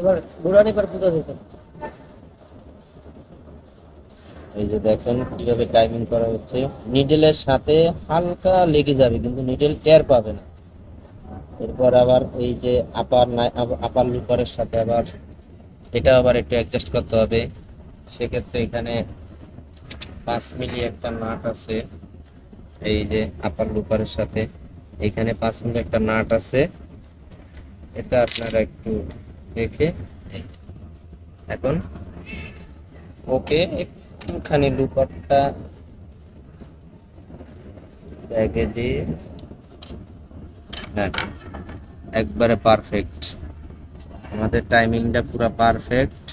এবার এই যে দেখেন কীভাবে টাইমিং করা হচ্ছে। নিডেলের সাথে হালকা লেগে যাবে, কিন্তু নিডেল টের পাবে না। এরপর আবার এই যে আপার আপার লুপারের সাথে আবার এটা আবার একটু অ্যাডজাস্ট করতে হবে। সেক্ষেত্রে এখানে পাঁচ মিলি একটা নাট আছে, এই যে আপার লুপারের সাথে। এখানে পাঁচ মিলি একটা নাট আছে। এটা আপনারা একটু দেখে এখন ওকে একটুখানি লুপারটা ব্যাগে দিয়ে হ্যাঁ একবারে পারফেক্ট আমাদের টাইমিংটা পুরো পারফেক্ট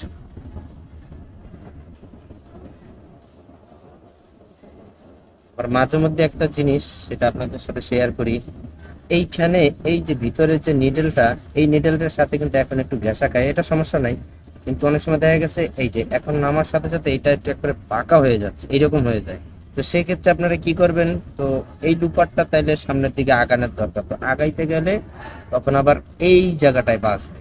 আর মাঝে মধ্যে একটা জিনিস সেটা আপনাদের সাথে শেয়ার করি। এইখানে এই যে ভিতরের যে নিডেলটা এই নিডেলটার সাথে কিন্তু এখন একটু ঘেঁষা খায়, এটা সমস্যা নাই। কিন্তু অনেক সময় দেখা গেছে, এই যে এখন নামার সাথে সাথে এটা একটু একবারে পাকা হয়ে যাচ্ছে, এইরকম হয়ে যায়। তো সেক্ষেত্রে আপনারা কি করবেন? তো এই লুপারটা তাইলে সামনের দিকে আগানোর দরকার। তো আগাইতে গেলে তখন আবার এই জায়গাটায় বাঁচবে।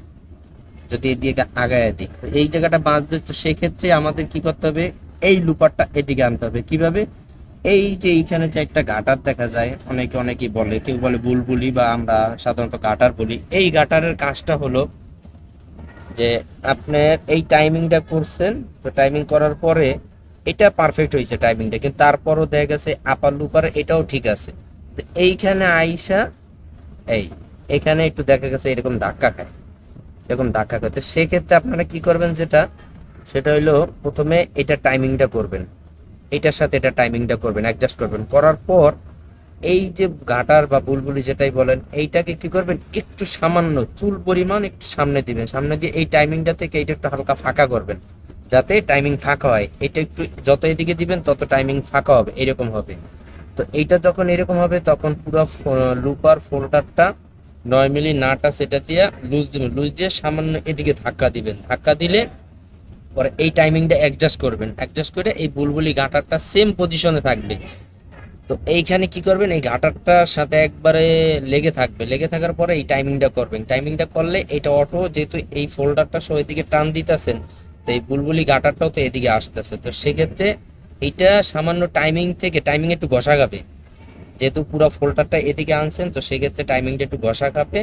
যদি এদিকে আগায় দিক তো এই জায়গাটা বাঁচবে, তো সেক্ষেত্রে আমাদের কি করতে হবে? এই লুপারটা এদিকে আনতে হবে। কীভাবে? এই যে এইখানে যে একটা গাটার দেখা যায়, অনেকে অনেকেই বলে, কেউ বলে বুলবুলি বা আমরা সাধারণত গাটার বলি। এই গাটারের কাজটা হলো যে আপনার এই টাইমিংটা করছেন, তো টাইমিং করার পরে এটা পারফেক্ট হয়েছে টাইমিংটা কিন্তু তারপরও দেখা গেছে আপার লুপার এটাও ঠিক আছে। তো এইখানে আইসা, এই, এখানে একটু দেখা গেছে এরকম ধাক্কা খায়, এরকম ধাক্কা খায়। তো সেক্ষেত্রে আপনারা কি করবেন যেটা, সেটা হলো প্রথমে এটা টাইমিংটা করবেন। এটার সাথে এটা টাইমিংটা করবেন অ্যাডজাস্ট করবেন। করার পর এই যে গাটার বা বুলবুলি যেটাই বলেন, এইটাকে কি করবেন? একটু সামান্য চুল পরিমাণ একটু সামনে দিবেন। সামনে দিয়ে এই টাইমিংটা থেকে এইটা একটু হালকা ফাঁকা করবেন, যাতে টাইমিং ফাঁকা হয়। এটা একটু যত এদিকে দিবেন, তত টাইমিং ফাঁকা হবে, এরকম হবে। তো এইটা যখন এরকম হবে, তখন পুরো লুপার ফোল্ডারটা নয় মিলি নাটা সেটা দিয়ে লুজ দিবেন। লুজ দিয়ে সামান্য এদিকে ধাক্কা দিবেন। ধাক্কা দিলে পরে এই টাইমিংটা অ্যাডজাস্ট করবেন। অ্যাডজাস্ট করে এই বুলবুলি গাটারটা সেম পজিশনে থাকবে। তো এইখানে কি করবেন? এই গাটারটার সাথে একবারে লেগে থাকবে। লেগে থাকার পরে এই টাইমিংটা করবেন। টাইমিংটা করলে এটা অটো যেহেতু এই ফোল্ডারটা সব এদিকে টান দিতেছেন, তো এই বুলবুলি গাটারটাও তো এদিকে আসতেছে। তো সেক্ষেত্রে এইটা সামান্য টাইমিং থেকে টাইমিং একটু ঘষা খাবে। যেহেতু পুরো ফোল্ডারটা এদিকে আনছেন, তো সেক্ষেত্রে টাইমিংটা একটু ঘষা খাবে।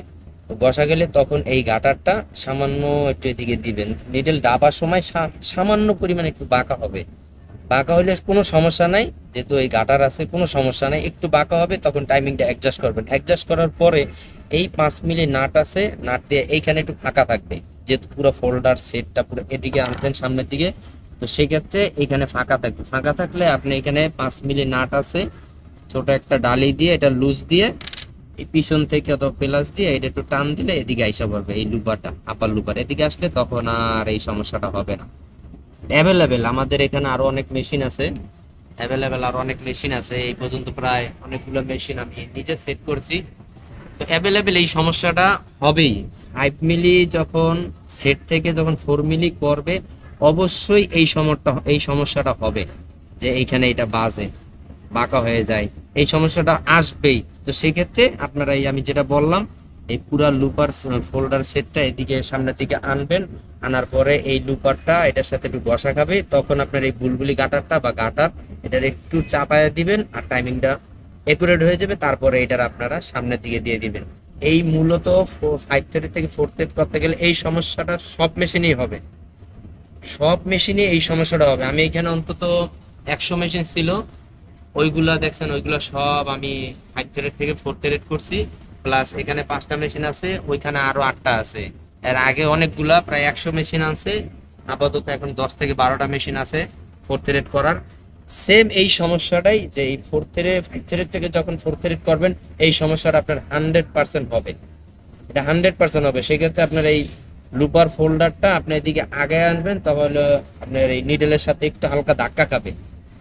ঘষা গেলে তখন এই গাটারটা সামান্য একটু এদিকে দিবেন। নিডেল দাবার সময় সামান্য পরিমাণে একটু বাঁকা হবে। বাঁকা হলে কোনো সমস্যা নাই, যেহেতু এই গাটার আছে, কোনো সমস্যা নাই। একটু বাঁকা হবে, তখন টাইমিংটা অ্যাডজাস্ট করবেন। অ্যাডজাস্ট করার পরে এই পাঁচ মিলি নাট আছে, নাট দিয়ে এইখানে একটু ফাঁকা থাকবে। যেহেতু পুরো ফোল্ডার সেটটা পুরো এদিকে আনছেন সামনের দিকে, তো সেক্ষেত্রে এখানে ফাঁকা থাকবে। ফাঁকা থাকলে আপনি এখানে পাঁচ মিলি নাট আছে, ছোট একটা ডালি দিয়ে, এটা লুজ দিয়ে এই পিছন থেকে অথবা প্লাস দিয়ে এটা একটু টান দিলে এদিকে আইসা পড়বে, এই লুপারটা আপার লুপার এদিকে আসলে তখন আর এই সমস্যাটা হবে না। অ্যাভেলেবেল আমাদের এখানে আরও অনেক মেশিন আছে। অ্যাভেলেবেল আরও অনেক মেশিন আছে। এই পর্যন্ত প্রায় অনেকগুলো মেশিন আমি নিজে সেট করছি। তো অ্যাভেলেবেল এই সমস্যাটা হবেই। ফাইভ মিলি যখন সেট থেকে যখন ফোর মিলি করবে, অবশ্যই এই সমস্যা এই সমস্যাটা হবে যে এইখানে এটা বাজে। বাঁকা হয়ে যায়। এই সমস্যাটা আসবেই। তো সেক্ষেত্রে আপনারা এই আমি যেটা বললাম, এই পুরা লুপার ফোল্ডার সেটটা এদিকে সামনের দিকে আনবেন। আনার পরে এই লুপারটা এটার সাথে একটু বসা খাবে। তখন আপনার এই বুলবুলি গাটারটা বা গাটার এটার একটু চাপায় দিবেন আর টাইমিংটা একুরেট হয়ে যাবে। তারপরে এটার আপনারা সামনের দিকে দিয়ে দিবেন। এই মূলত ফাইভ থার্টি থেকে ফোর থার্টি করতে গেলে এই সমস্যাটা সব মেশিনেই হবে। সব মেশিনে এই সমস্যাটা হবে। আমি এখানে অন্তত একশো মেশিন ছিল। ওইগুলা দেখছেন, ওইগুলা সব আমি থ্রেড থেকে ফোর থ্রেড করছি। প্লাস এখানে পাঁচটা মেশিন আছে, ওইখানে আরও আটটা আছে। এর আগে অনেকগুলা, প্রায় একশো মেশিন আছে আপাতত এখন দশ থেকে বারোটা মেশিন আছে ফোর থ্রেড করার। সেম এই সমস্যাটাই যে এই ফোর থ্রেড ফাইভ থ্রেড থেকে যখন ফোর থ্রেড করবেন, এই সমস্যাটা আপনার হান্ড্রেড পার্সেন্ট হবে। এটা হান্ড্রেড পার্সেন্ট হবে। সেক্ষেত্রে আপনার এই লুপার ফোল্ডারটা আপনি এদিকে আগে আনবেন, তাহলে আপনার এই নিডেলের সাথে একটু হালকা ধাক্কা খাবে।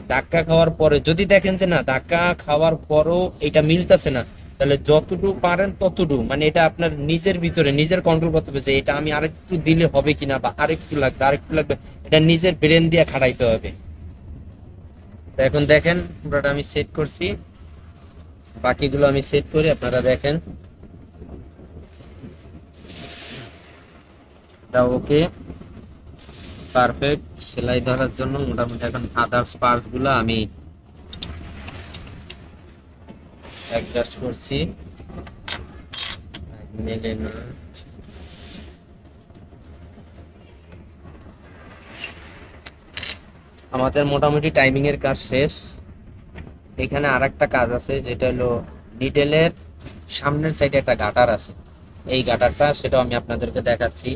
ধাক্কা খাওয়ার পরে, যদি দেখেন যে না, ধাক্কা খাওয়ার পরও এটা মিলতেছে না, তাহলে যতটুকু পারেন ততটুকু। মানে এটা আপনার নিজের ভিতরে, নিজের কন্ট্রোল করতে হবে যে এটা আমি আরেকটু দিলে হবে কিনা বা আরেকটু লাগবে আরেকটু লাগবে। এটা নিজের ব্রেন দিয়ে খাটাইতে হবে। এখন দেখেন, পুরোটা আমি সেট করছি। বাকিগুলো আমি সেট করি, আপনারা দেখেন। ওকে। পারফেক্ট সেলাই ধরার জন্য মোটামুটি এখন আদার্স পার্টসগুলো আমি অ্যাডজাস্ট করছি। মেলে না। আমাদের মোটামুটি টাইমিং এর কাজ শেষ। এখানে আর একটা কাজ আছে, যেটা হলো নিডেলের সামনের সাইডে একটা গাটার আছে। এই গাটারটা সেটাও আমি আপনাদেরকে দেখাচ্ছি।